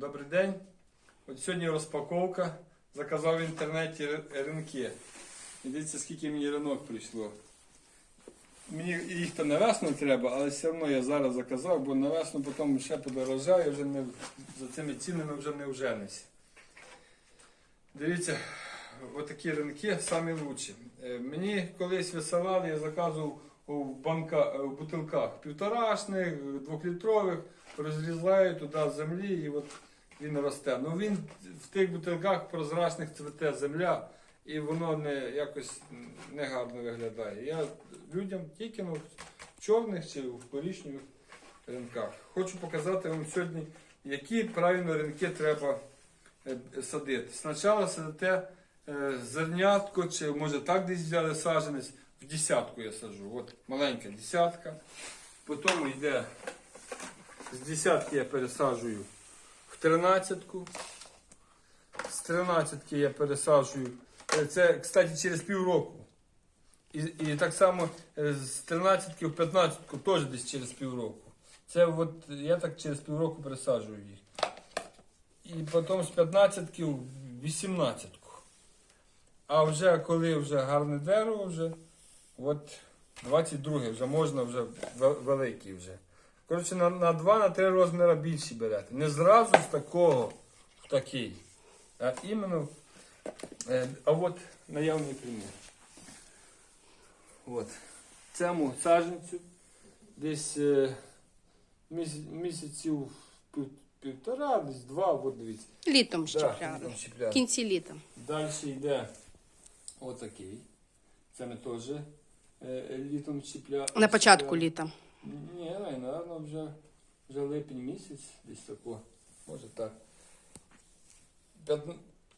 Добрий день. От сьогодні розпаковка. Заказав в інтернеті ринки. Дивіться, скільки мені ринок прийшло. Мені їх то на весну треба, але все одно я зараз заказав, бо на весну потім ще подорожаю, вже не, за цими цінами вже не вженуся. Дивіться, отакі ринки самі лучші. Е, Мені колись висилали, я заказував у банка, в бутилках півторашних, двохлітрових, розрізаю туди землі і от він росте. Ну він в тих бутилках прозрачних цвете земля, і воно не якось не гарно виглядає. Я людям тільки ну, в чорних чи в коричневих ринках. Хочу показати вам сьогодні, які правильно ринки треба е, садити. Спочатку садите е, зернятко, чи може так десь взяли саджанець, в десятку я саджу. От маленька десятка. Потім йде з десятки я пересаджую тринадцятку. З тринадцятки я пересаджую. е, Це, кстати, через півроку. І, і так само е, з 13 в 15 теж десь через півроку. Це от я так через півроку пересаджую їх. І потім з 15 в 18. А вже коли вже гарне дерево, вже от 22 вже можна вже великий вже. Коротше, на, на 2-3 розміри більші берете. Не зразу з такого в такий. А іменно. Е, а от наявний примір. От. Цьому саджанцю десь е, міс- місяців пів- півтора, десь два, от дивіться. Літом Да, щепляли. В кінці літа. Далі йде отакий. Це ми теж е, літом щепляли. На початку літа. Ні, напевно, вже, вже липень місяць, десь тако. Може так.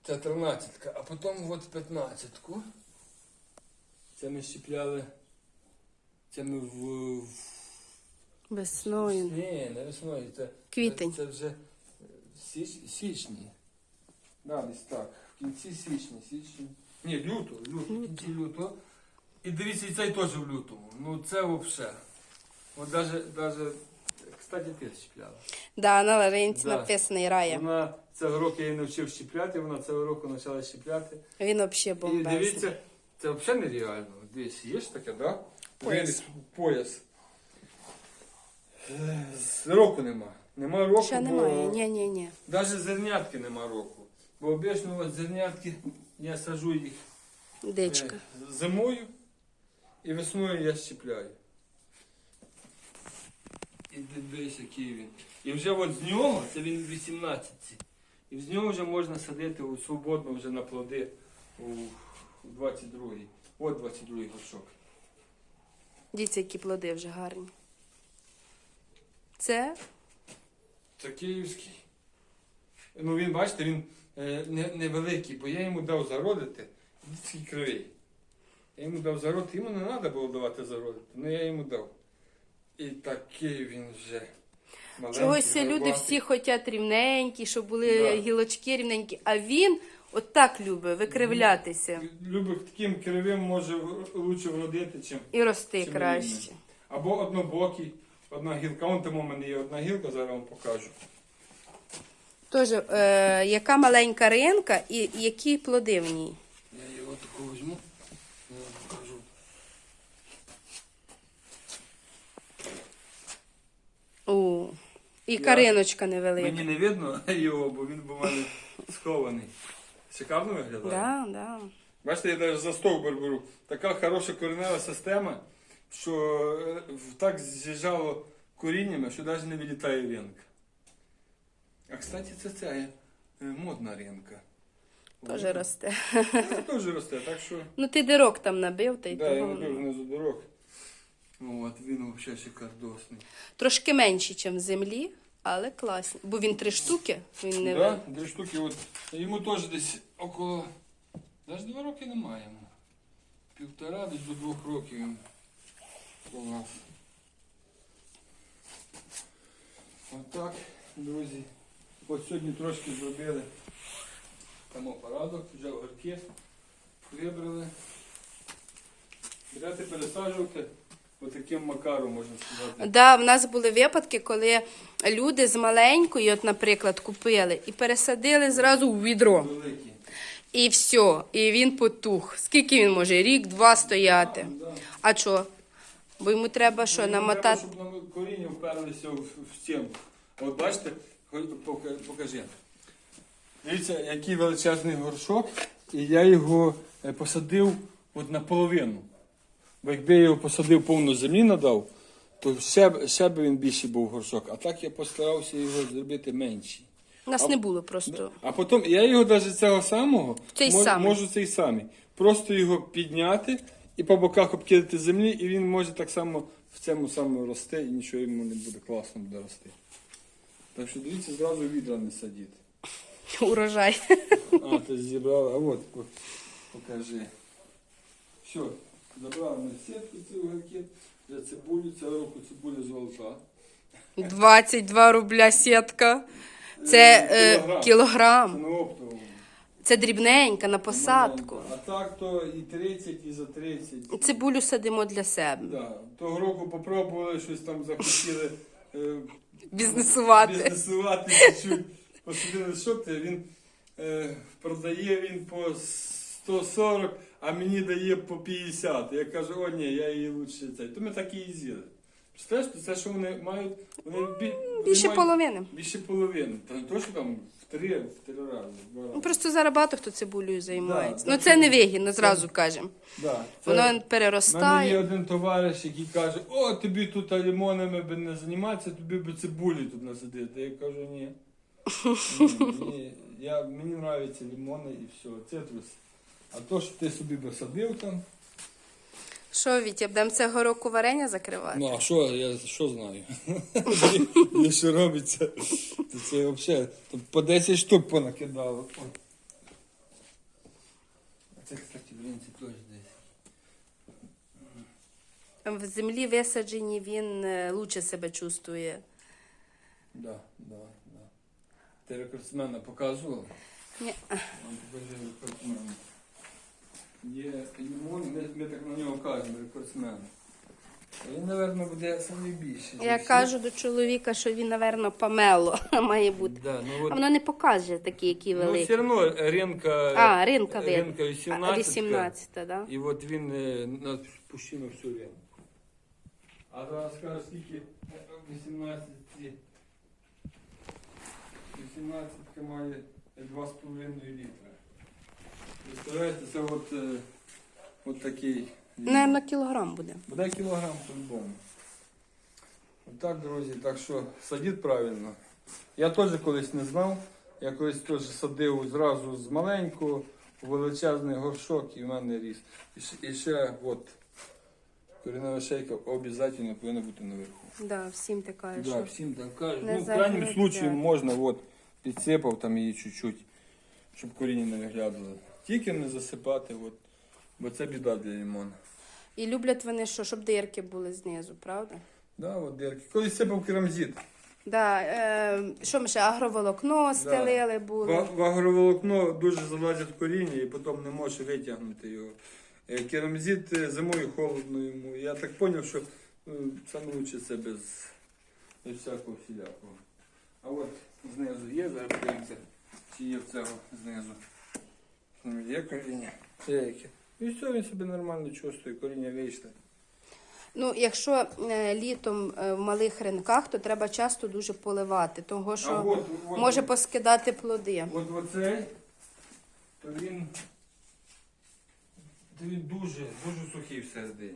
Це 13 а потім от 15-ку. Це ми щепляли. Це ми в, в Весною. ні, не весною. Це, Квітень. Це, це вже в січ, січні. Да, десь так. В кінці січня, січні. Ні, лютого, лютого, в кінці лютого. І дивіться, і цей теж в лютому. Ну це взагалі. От даже, даже, кстати, ти щепляла. Да, на ларинці Да. написаний рая. Вона цього року я її навчив щепляти, вона цього року почала щепляти. Він взагалі І бомбезний. дивіться, це взагалі нереально. Дивіться, є ж таке, да? Пояс. Виріс, пояс. Е, З року нема. Нема року, Ще бо немає. Ні, ні, ні. навіть зернятки нема року. Бо обично от зернятки я сажу їх е, Дичка. зимою і весною я щепляю. Дивись, який він. І вже от з нього, це він 18. І з нього вже можна садити у свободно вже на плоди у 22-й. От 22-й горшок. Дивіться, які плоди вже гарні. Це Це київський. Ну він, бачите, він е, не, невеликий, бо я йому дав зародити. Дітський кривий. Я йому дав зародити, йому не треба було давати зародити, але я йому дав. І такий він вже. маленький, чогось люди горбатий. всі хочуть рівненькі, щоб були Да. гілочки рівненькі. А він отак любить викривлятися Любих таким кривим може в- лучше вродити, чим. і рости Чим краще. рівним. Або однобокий, одна гілка. Вон там у мене є одна гілка, зараз вам покажу. Тож, е, яка маленька ринка і і які плоди в ній. Я його таку візьму. Я вам покажу. О, і Я- кариночка невелика. Мені не видно його, бо він був у мене схований. Шикарно виглядає. Да, да. Бачите, я навіть за стовбур беру. Така хороша коренева система, що е, в- так з'їжджало коріннями, що навіть не вилітає ринка. А кстати, це ця е, модна ринка. Теж росте. Теж росте, так що. Ну ти дирок там набив, та й Да, я того. набив внизу дорог. От, він взагалі шикардосний. Трошки менші, ніж в землі, але класні. Бо він три штуки, він не Да, дві штуки. От, йому теж десь около. Навіть два роки немає йому. Півтора десь до двох років він у нас. Отак, друзі. От сьогодні трошки зробили там порядок, вже огірки вибрали. Берете, пересаджуйте отаким макаром, можна сказати. Да, в нас були випадки, коли люди з маленької, от, наприклад, купили і пересадили зразу в відро. Великий. І все, і він потух. Скільки він може? Рік, два стояти. Да. А що? Бо йому треба що, Треба, намотати. щоб на коріння вперлися в, в стінку. От бачите, Хоч пока- покажи. Дивіться, який величезний горшок, і я його е, посадив от наполовину. Бо якби я його посадив повну землі надав, то ще, б- б він більший був горшок. А так я постарався його зробити менший. У нас А- не було просто. А потім я його навіть цього самого Цей мож- самий. можу цей самий. Просто його підняти і по боках обкидати землі, і він може так само в цьому самому рости, і нічого йому не буде класно буде рости. Так що дивіться, зразу відра не садіть. Урожай. А, ти зібрала, а от покажи. Все, забрали ми сітку цю огірки, вже цибулю, цього року цибуля золота. 22 рубля сітка. Це е, Кілограм. Це кілограм. на оптовому. Це дрібненька на посадку. А так то і 30, і за 30. Цибулю садимо для себе. Да. Того року попробували щось там захотіли е, Бізнесувати. бізнесувати чуть-чуть. Посадили, що ти, він е, продає він по 140, а мені дає по 50. Я кажу, о ні, я її лучше цей. То ми так і з'їли. Представляєш, це що вони мають, вони бі, вони Більше мають половини. Більше половини. Та не то, що там в три, в три рази. в два рази. Ну, Просто зараз багато хто цибулею займається. Да, ну це не вигідно, зразу кажемо. Да, це- Воно У мене є переростає. один товариш, який каже, о, тобі тут лимонами би не займатися, тобі би цибулі тут насадити. Я кажу, ні. Ні, ні. Я, мені подобаються лимони і все, цитрус. А то, що ти собі би садив там. Що, Вітя, будемо цього року варення закривати? Ну, а що, я що знаю? І що робиться? Це, це взагалі по 10 штук понакидало. А це, кстати, блін, це теж десь. В землі висаджені він е, лучше себе чувствує. Да, да, да. Ти рекордсмена показував? Ні. Покажи рекордсмена. Є лимон, ми, ми так на нього кажемо, рекордсмен. Він, мабуть, буде найбільший. Я кажу до чоловіка, що він, напевно, помело має бути. Да, ну, А воно не покаже такі, які ну, все одно ринка, А, ринка ринка 18. 18, да? І от він е, на пущину всю ринку. А зараз скажу, скільки 18 ці. 18 має 2,5 літра. Представляєте, це от, е, от такий. Наверно, кілограм буде. Буде кілограм по-любому. Отак, друзі, так що садіть правильно. Я теж колись не знав. Я колись теж садив зразу з маленького величезний горшок і в мене ріс. І ще, і ще от корінова шейка обов'язково повинна бути наверху. Да, всім кажеш. Да, що- всім так кажуть. Не Ну, в крайньому загнуть, случаю да. можна от, підсипав там її чуть-чуть, щоб коріння не виглядало. Тільки не засипати, от, бо це біда для лимона. І люблять вони що, щоб дирки були знизу, правда? Да, от дирки. Колись сипав керамзит. Да, е, що ми ще агроволокно стелили було. В, в агроволокно дуже залазять коріння і потім не можеш витягнути його. Е, Керамзит е, зимою холодно йому. Я так зрозумів, що е, саме лучше це без, без всякого всілякого. А от знизу є, зараз подивимося, чи є в цього знизу. Ну, Є коріння. Деякі. І все, він собі нормально чувствує, коріння вийшло. Ну, якщо е, літом е, в малих ринках, то треба часто дуже поливати, того що А от, от, може поскидати плоди. От оцей, то він, то він дуже, дуже сухий всередині.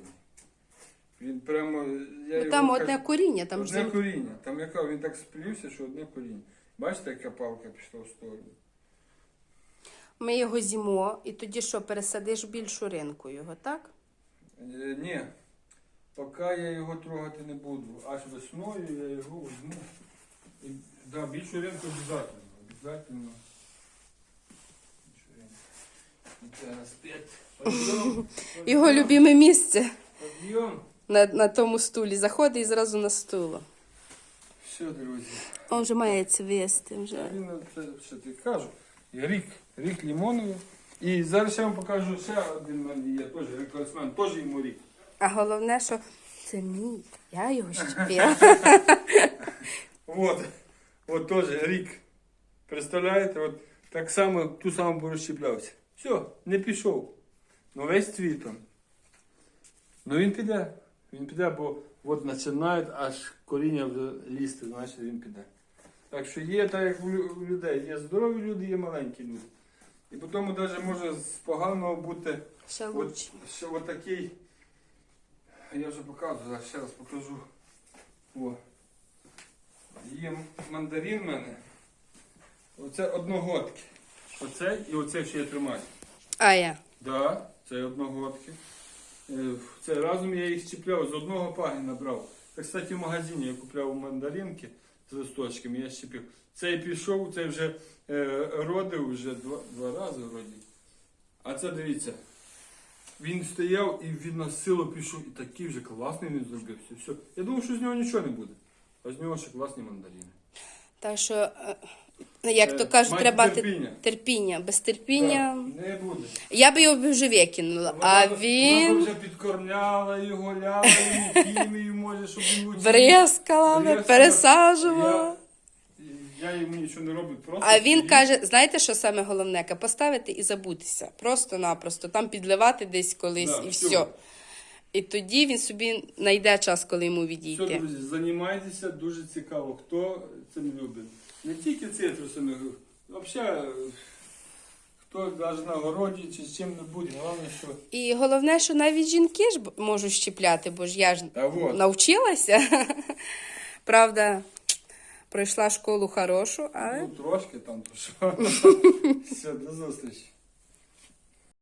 Він прямо. Я Ну, там його одне коріння, там ж одне зем- коріння. Там яка він так сплівся, що одне коріння. Бачите, яка палка пішла в сторону? Ми його зімо, і тоді що, пересадиш більшу ринку його, так? Е, ні. Поки я його трогати не буду. Аж весною я його візьму. І, да, більшу ринку обов'язково. Обов'язково. Більшу ринку. І зараз п'ять. Подйом. Його любиме місце Подйом. на, на тому стулі. Заходить і зразу на стуло. Все, друзі. Он вже має цвісти. Вже. Він це що ти кажу. Рік, рік лимоновий. І зараз я вам покажу ще один мене є, теж рекордсмен, теж йому рік. А головне, що Це мій. Я його щепила. От, от теж рік. Представляєте, от так само ту саму порозчіплявся. Все, не пішов. Ну весь цвітом. Ну він піде. Він піде, бо от починають аж коріння лізти, значить він піде. Так що є так, як у людей. Є здорові люди, є маленькі люди. І потім навіть може з поганого бути Ще От, ще от такий. Я вже показую, зараз ще раз покажу. О. Є мандарин в мене. Оце одногодки. Оцей і оцей, що я тримаю. А я. Да, це одногодки. Е, Це разом я їх щепляв, з одного пагіна брав. Це, кстати, в магазині я купляв мандаринки з листочками, я щепив. Цей пішов, цей вже е, родив вже два, два рази вроді. А це дивіться. Він стояв і він на силу пішов, і такий вже класний він зробився. Все. Я думав, що з нього нічого не буде. А з нього ще класні мандарини. Так що, е, як Е, то кажуть, майте треба терпіння. терпіння. Без терпіння. Так, не буде. Я би його вже викинула. А Вона він вже підкормляла його, ляла йому, хімію, може, щоб він учив. бризкала, пересаджувала. Я, я йому нічого не роблю, просто. А він стоїть. каже: знаєте, що саме головне? Поставити і забутися. Просто-напросто. Там підливати десь колись Да, і все. І тоді він собі знайде час, коли йому Все, відійти. друзі, займайтеся, дуже цікаво, хто цим любить. Не тільки цитрусами, взагалі, хто навіть на городі чи з чим-небудь, головне, що. І головне, що навіть жінки ж можуть щіпляти, бо ж я ж Та вот. навчилася. Правда, пройшла школу хорошу, але Ну, трошки там, то що. Все, до зустрічі.